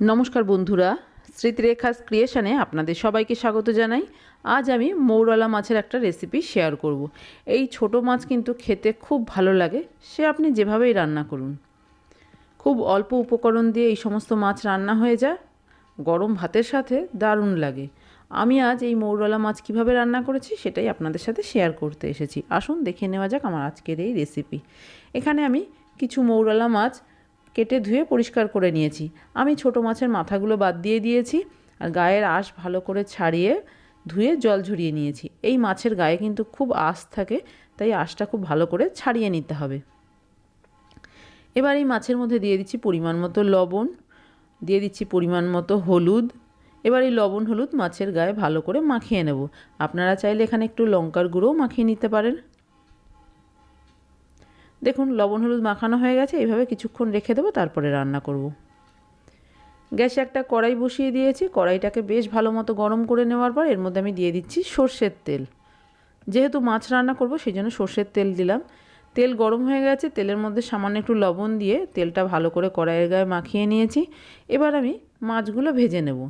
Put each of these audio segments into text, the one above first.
নমস্কার বন্ধুরা স্মৃতিরেখাস ক্রিয়েশনে আপনাদের সবাইকে স্বাগত জানাই। আজ আমি মৌরলা মাছের একটা রেসিপি শেয়ার করব। এই ছোট মাছ কিন্তু খেতে খুব ভালো লাগে, সে আপনি যেভাবেই রান্না করুন। খুব অল্প উপকরণ দিয়ে এই সমস্ত মাছ রান্না হয়ে যায়, গরম ভাতের সাথে দারুণ লাগে। আমি আজ এই মৌরলা মাছ কীভাবে রান্না করেছি সেটাই আপনাদের সাথে শেয়ার করতে এসেছি। আসুন দেখে নেওয়া যাক আমার আজকের এই রেসিপি এখানে আমি কিছু মৌরলা মাছ কেটে ধুয়ে পরিষ্কার করে নিয়েছি। আমি ছোট মাছের মাথাগুলো বাদ দিয়ে দিয়েছি আর গায়ের আঁশ ভালো করে ছাড়িয়ে ধুয়ে জল ঝরিয়ে নিয়েছি। এই মাছের গায়ে কিন্তু খুব আঁশ থাকে, তাই আঁশটা খুব ভালো করে ছাড়িয়ে নিতে হবে। এবার এই মাছের মধ্যে দিয়ে দিচ্ছি পরিমাণ মতো লবণ, দিয়ে দিচ্ছি পরিমাণ মতো হলুদ। এবার এই লবণ হলুদ মাছের গায়ে ভালো করে মাখিয়ে নেব। আপনারা চাইলে এখানে একটু লঙ্কার গুঁড়োও মাখিয়ে নিতে পারেন। দেখুন, লবণ, হলুদ মাখানো হয়ে গেছে এইভাবে কিছুক্ষণ রেখে দেবো, তারপরে রান্না করব। গ্যাসে একটা কড়াই বসিয়ে দিয়েছি, কড়াইটাকে বেশ ভালো মতো গরম করে নেওয়ার পর এর মধ্যে আমি দিয়ে দিচ্ছি সর্ষের তেল। যেহেতু মাছ রান্না করব, সেই জন্য সর্ষের তেল দিলাম। তেল গরম হয়ে গেছে, তেলের মধ্যে সামান্য একটু লবণ দিয়ে তেলটা ভালো করে কড়াইয়ের গায়ে মাখিয়ে নিয়েছি। এবার আমি মাছগুলো ভেজে নেব।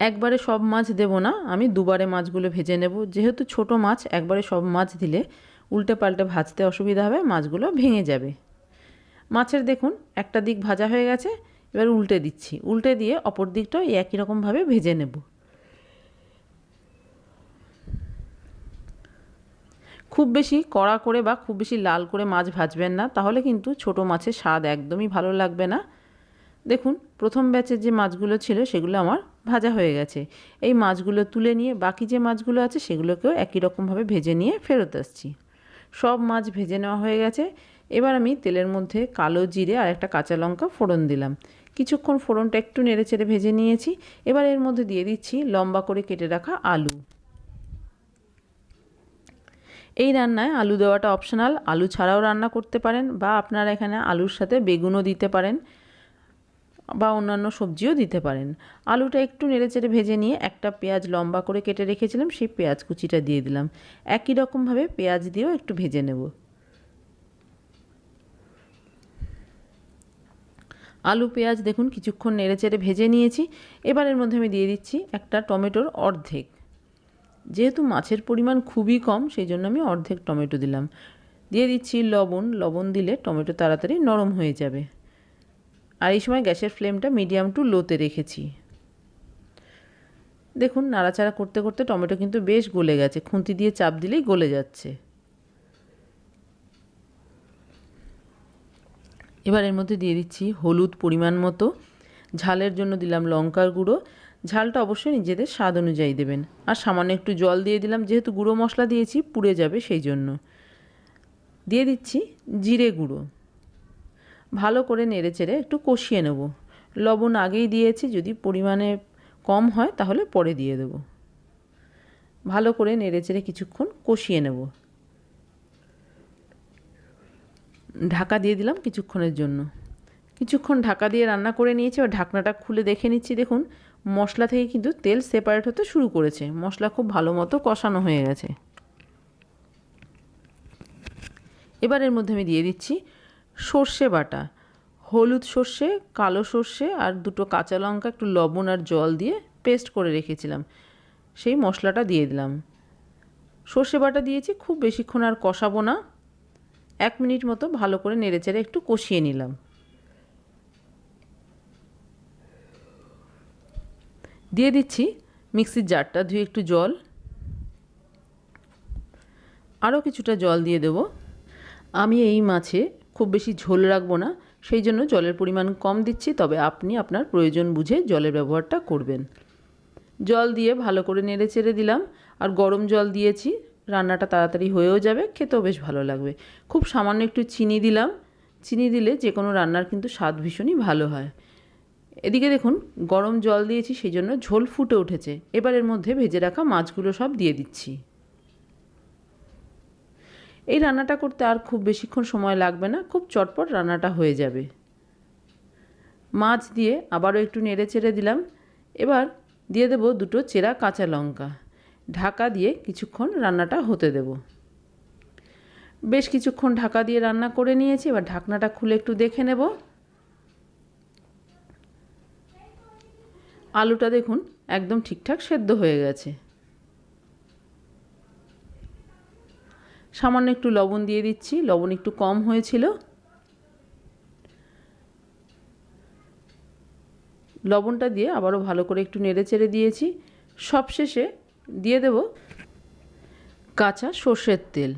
একবারে সব মাছ দেব না, আমি দুবারে মাছগুলো ভেজে নেব। যেহেতু ছোট মাছ, একবারে সব মাছ দিলে উল্টে পাল্টে ভাজতে অসুবিধা হবে, মাছগুলো ভেঙে যাবে। মাছের দেখুন, একটা দিক ভাজা হয়ে গেছে, এবার উল্টে দিচ্ছি। উল্টে দিয়ে অপর দিকটাও একই রকমভাবে ভেজে নেব। খুব বেশি কড়া করে বা খুব বেশি লাল করে মাছ ভাজবেন না, তাহলে কিন্তু ছোট মাছের স্বাদ একদমই ভালো লাগবে না। দেখুন, প্রথম ব্যাচের যে মাছগুলো ছিল, সেগুলো আমার ভাজা হয়ে গেছে। এই মাছগুলো তুলে নিয়ে বাকি যে মাছগুলো আছে, সেগুলোকেও একই রকমভাবে ভেজে নিয়ে ফেরত আসছি। সব মাছ ভেজে নেওয়া হয়ে গেছে। এবার আমি তেলের মধ্যে কালো জিরে আর একটা কাঁচা লঙ্কা ফোড়ন দিলাম। কিছুক্ষণ ফোড়নটা একটু নেড়ে চেড়ে ভেজে নিয়েছি। এবার এর মধ্যে দিয়ে দিচ্ছি লম্বা করে কেটে রাখা আলু। এই রান্নায় আলু দেওয়াটা অপশনাল। আলু ছাড়াও রান্না করতে পারেন বা আপনারা এখানে আলুর সাথে বেগুনও দিতে পারেন। বা অন্যান্য সবজিও দিতে পারেন। আলুটা একটু নেড়েচেড়ে ভেজে নিয়ে একটা পেঁয়াজ লম্বা করে কেটে রেখেছিলাম, সেই পেঁয়াজ কুচিটা দিয়ে দিলাম। একই রকমভাবে পেঁয়াজ দিয়েও একটু ভেজে নেব। আলু, পেঁয়াজ দেখুন কিছুক্ষণ নেড়েচেড়ে ভেজে নিয়েছি। এবার এর মধ্যে আমি দিয়ে দিচ্ছি একটা টমেটোর অর্ধেক। যেহেতু মাছের পরিমাণ খুবই কম, সেই জন্য আমি অর্ধেক টমেটো দিলাম। দিয়ে দিচ্ছি লবণ। লবণ দিলে টমেটো তাড়াতাড়ি নরম হয়ে যাবে। আর এই সময় গ্যাসের ফ্লেমটা মিডিয়াম টু লোতে রেখেছি। দেখুন, নাড়াচাড়া করতে করতে টমেটো কিন্তু বেশ গলে গেছে। খুন্তি দিয়ে চাপ দিলেই গলে যাচ্ছে। এবার এর মধ্যে দিয়ে দিচ্ছি হলুদ পরিমাণ মতো। ঝালের জন্য দিলাম লঙ্কার গুঁড়ো। ঝালটা অবশ্যই নিজেদের স্বাদ অনুযায়ী দেবেন। আর সামান্য একটু জল দিয়ে দিলাম, যেহেতু গুঁড়ো মশলা দিয়েছি, পুড়ে যাবে সেই জন্য। দিয়ে দিচ্ছি জিরে গুঁড়ো। ভালো করে নেড়ে চেড়ে একটু কষিয়ে নেব। লবণ আগেই দিয়েছি, যদি পরিমাণে কম হয় তাহলে পরে দিয়ে দেব। ভালো করে নেড়ে চেড়ে কিছুক্ষণ কষিয়ে নেব। ঢাকা দিয়ে দিলাম কিছুক্ষণের জন্য। কিছুক্ষণ ঢাকা দিয়ে রান্না করে নিয়েছি আর ঢাকনাটা খুলে দেখে নিচ্ছি। দেখুন, মশলা থেকে কিন্তু তেল সেপারেট হতে শুরু করেছে। মশলা খুব ভালো মতো কষানো হয়ে গেছে। এবার এর মধ্যে আমি দিয়ে দিচ্ছি সর্ষে বাটা। হলুদ সর্ষে, কালো সর্ষে আর দুটো কাঁচা লঙ্কা, একটু লবণ আর জল দিয়ে পেস্ট করে রেখেছিলাম। সেই মশলাটা দিয়ে দিলাম। সর্ষে বাটা দিয়েছি, খুব বেশিক্ষণ আর কষাবো না। এক মিনিট মতো ভালো করে নেড়েচেড়ে একটু কষিয়ে নিলাম। দিয়ে দিচ্ছি মিক্সির জারটা, ধুয়ে একটু জল। আরও কিছুটা জল দিয়ে দেব। আমি এই মাছে খুব বেশি ঝোল রাখব না। সেই জন্য জলের পরিমাণ কম দিচ্ছি, তবে আপনি আপনার প্রয়োজন বুঝে জলের ব্যবহারটা করবেন। জল দিয়ে ভালো করে নেড়ে চেড়ে দিলাম, আর গরম জল দিয়েছি। রান্নাটা তাড়াতাড়ি হয়েও যাবে, খেতেও বেশ ভালো লাগবে। খুব সামান্য একটু চিনি দিলাম। চিনি দিলে যে কোনো রান্নার কিন্তু স্বাদ ভীষণই ভালো হয়। এদিকে দেখুন, গরম জল দিয়েছি সেই জন্য ঝোল ফুটে উঠেছে। এবার এর মধ্যে ভেজে রাখা মাছগুলো সব দিয়ে দিচ্ছি। এই রান্নাটা করতে আর খুব বেশিক্ষণ সময় লাগবে না, খুব চটপট রান্নাটা হয়ে যাবে। মাছ দিয়ে আবারও একটু নেড়ে চেড়ে দিলাম। এবার দিয়ে দেব দুটো চেরা কাঁচা লঙ্কা। ঢাকা দিয়ে কিছুক্ষণ রান্নাটা হতে দেব। বেশ কিছুক্ষণ ঢাকা দিয়ে রান্না করে নিয়েছি, এবার ঢাকনাটা খুলে একটু দেখে নেব। আলুটা দেখুন একদম ঠিকঠাক সেদ্ধ হয়ে গেছে। সামান্য একটু লবণ দিয়ে দিচ্ছি, লবণ একটু কম হয়েছিল। লবণটা দিয়ে আবারও ভালো করে একটু নেড়ে চেড়ে দিয়েছি। সবশেষে দিয়ে দেব কাঁচা সর্ষের তেল।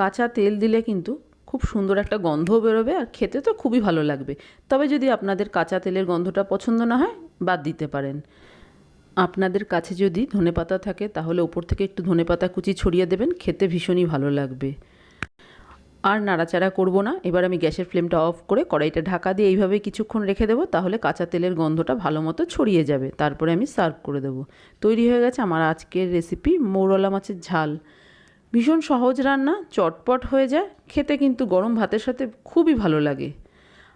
কাঁচা তেল দিলে কিন্তু খুব সুন্দর একটা গন্ধও বেরোবে আর খেতে তো খুবই ভালো লাগবে। তবে যদি আপনাদের কাঁচা তেলের গন্ধটা পছন্দ না হয়, বাদ দিতে পারেন। আপনাদের কাছে যদি ধনেপাতা থাকে, তাহলে ওপর থেকে একটু ধনেপাতা কুচি ছড়িয়ে দেবেন, খেতে ভীষণই ভালো লাগবে। আর নাড়াচাড়া করব না, এবার আমি গ্যাসের ফ্লেমটা অফ করে কড়াইটা ঢাকা দিয়ে এইভাবে কিছুক্ষণ রেখে দেবো, তাহলে কাঁচা তেলের গন্ধটা ভালো মতো ছড়িয়ে যাবে। তারপরে আমি সার্ভ করে দেবো। তৈরি হয়ে গেছে আমার আজকের রেসিপি মৌরলা মাছের ঝাল। ভীষণ সহজ রান্না, চটপট হয়ে যায়, খেতে কিন্তু গরম ভাতের সাথে খুবই ভালো লাগে।